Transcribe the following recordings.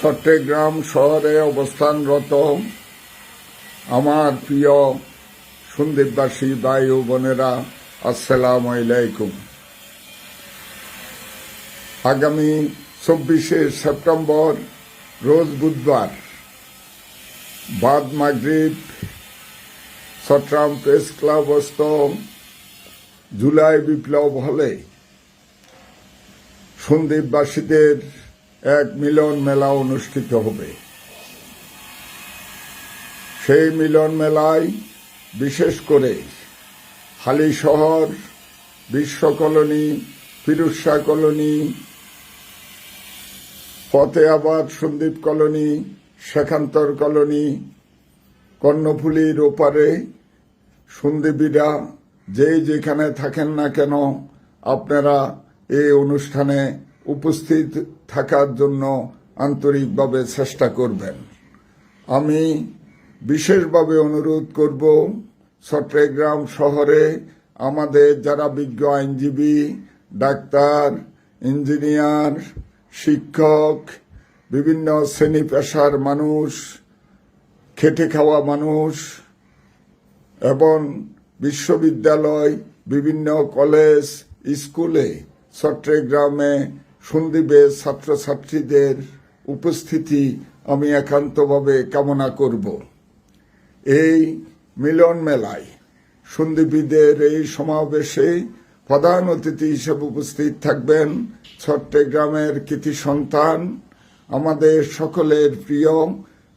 চট্টগ্রাম শহরে অবস্থানরত আমার প্রিয় সন্দীপবাসী ভাই ও বোনেরা, আসসালাম আলাইকুম। আগামী চব্বিশে সেপ্টেম্বর, রোজ বুধবার, বাদ মাগরিব চট্টগ্রাম প্রেস ক্লাবস্থ জুলাই বিপ্লব হলে সন্দীপবাসীদের এক মিলন মেলা অনুষ্ঠিত হবে। সেই মিলন মেলায় বিশেষ করে Halishahar, Bishwa colony Firozshah colony, Fatehabad Sandwip colony Shekhantar colony কর্ণফুলির ওপারে সন্দীপীরা যেই যেখানে থাকেন না কেন আপনারা এই অনুষ্ঠানে উপস্থিত থাকার জন্য আন্তরিকভাবে চেষ্টা করবেন। আমি বিশেষভাবে অনুরোধ করব, চট্টগ্রাম শহরে আমাদের যারা বিজ্ঞ আইনজীবী, ডাক্তার, ইঞ্জিনিয়ার, শিক্ষক, বিভিন্ন শ্রেণি পেশার মানুষ, খেটে খাওয়া মানুষ এবং বিশ্ববিদ্যালয়, বিভিন্ন কলেজ, স্কুলে চট্টগ্রামে সন্দীপে ছাত্রছাত্রীদের উপস্থিতি আমি একান্তভাবে কামনা করব। এই মিলন মেলায় সন্দীপীদের এই সমাবেশে প্রধান অতিথি হিসেবে উপস্থিত থাকবেন চট্টগ্রামের কৃতি সন্তান, আমাদের সকলের প্রিয়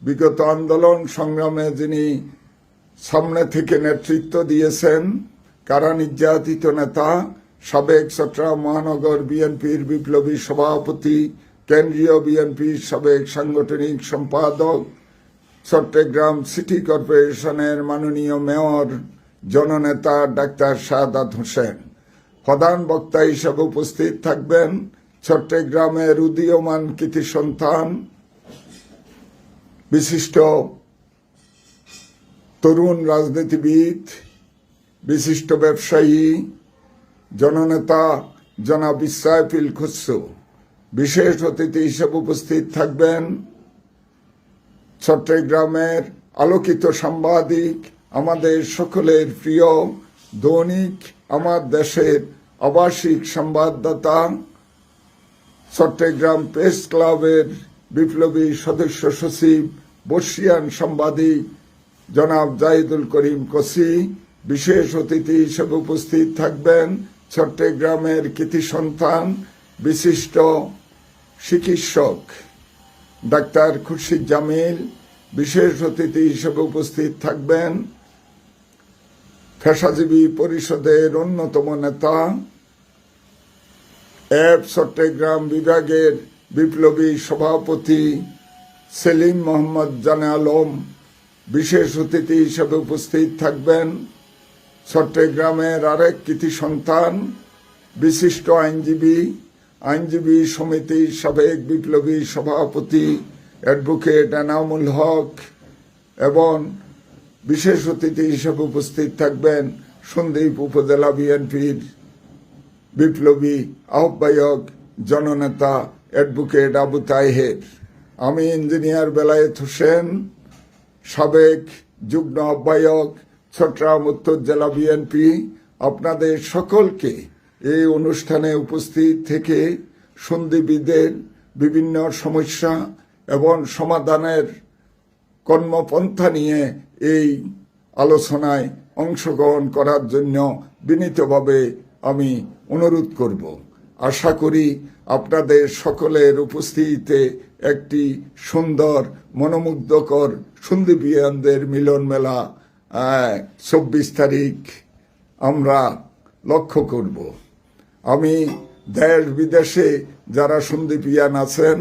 বিগত আন্দোলন সংগ্রামে যিনি সামনে থেকে নেতৃত্ব দিয়েছেন, কারা নির্যাতিত নেতা সাবেক চট্টগ্রাম মহানগর বিএনপির বিপ্লবী সভাপতি, কেন্দ্রীয় বিএনপির সাবেক সাংগঠনিক সম্পাদক, চট্টগ্রাম সিটি কর্পোরেশনের মাননীয় মেয়র, জননেতা ডাক্তার শাহাদাত হোসেন। প্রধান বক্তা হিসেবে উপস্থিত থাকবেন চট্টগ্রামের উদীয়মান কৃতি সন্তান, বিশিষ্ট তরুণ রাজনীতিবিদ, বিশিষ্ট ব্যবসায়ী জননেতা জনাব ইসাইফিল খুসরু। বিশেষ অতিথি হিসেবে উপস্থিত থাকবেন চট্টগ্রামের আলোকিত সাংবাদিক, আমাদের সকলের প্রিয় দৈনিক, আমার দেশের আবাসিক সংবাদদাতা, চট্টগ্রাম প্রেস ক্লাবের বিপ্লবী সদস্য সচিব, বর্ষিয়ান সাংবাদিক জনাব জাহিদুল করিম কসি। বিশেষ অতিথি হিসেবে উপস্থিত থাকবেন চট্টগ্রামের কৃতি সন্তান বিশিষ্ট চিকিৎসক ডাক্তার খুরশিদ জামিল, বিশেষ অতিথি হিসেবে উপস্থিত থাকবেন পেশাজীবী পরিষদের অন্যতম নেতা এফ চট্টগ্রাম বিভাগের বিপ্লবী সভাপতি সেলিম মোহাম্মদ জানে আলম, বিশেষ অতিথি হিসেবে উপস্থিত থাকবেন চট্টগ্রামের আরেক কৃতি সন্তান, বিশিষ্ট আইনজীবী আইনজীবী সমিতির সাবেক বিপ্লবী সভাপতি অ্যাডভোকেট এনামুল হক এবং বিশেষ অতিথি হিসেবে উপস্থিত থাকবেন সন্দীপ উপজেলা বিএনপির বিপ্লবী আহ্বায়ক, জননেতা অ্যাডভোকেট আবু তাহের আমি ইঞ্জিনিয়ার বেলায়েত হোসেন, সাবেক যুগ্ম আহ্বায়ক চট্টগ্রাম উত্তর জেলা বিএনপি আপনাদের সকলকে এই অনুষ্ঠানে উপস্থিত থেকে সন্ধিবিদের বিভিন্ন সমস্যা এবং সমাধানের কর্মপন্থা নিয়ে এই আলোচনায় অংশগ্রহণ করার জন্য বিনীতভাবে আমি অনুরোধ করব। আশা করি আপনাদের সকলের উপস্থিতিতে একটি সুন্দর, মনোমুগ্ধকর সন্দীপিয়ানদের মিলন মেলা চব্বিশ তারিখ আমরা লক্ষ্য করব। আমি দেশ বিদেশে যারা সন্দীপিয়ান আছেন,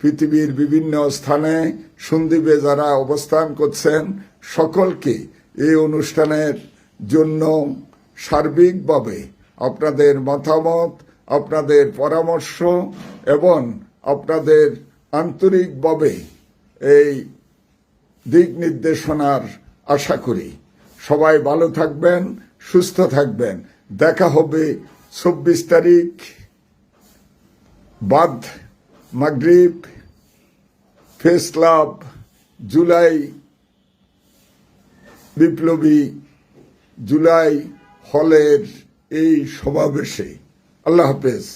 পৃথিবীর বিভিন্ন স্থানে সন্দীপে যারা অবস্থান করছেন, সকলকে এই অনুষ্ঠানের জন্য সার্বিকভাবে আপনাদের মতামত, আপনাদের পরামর্শ এবং আপনাদের আন্তরিকভাবে এই দিক নির্দেশনার আশা করি। সবাই ভালো থাকবেন, সুস্থ থাকবেন। দেখা হবে চব্বিশ তারিখ বাদ মাগরিব, ফেস ক্লাব জুলাই, বিপ্লবী জুলাই হলের এই সমাবেশে। আল্লাহ হাফেজ।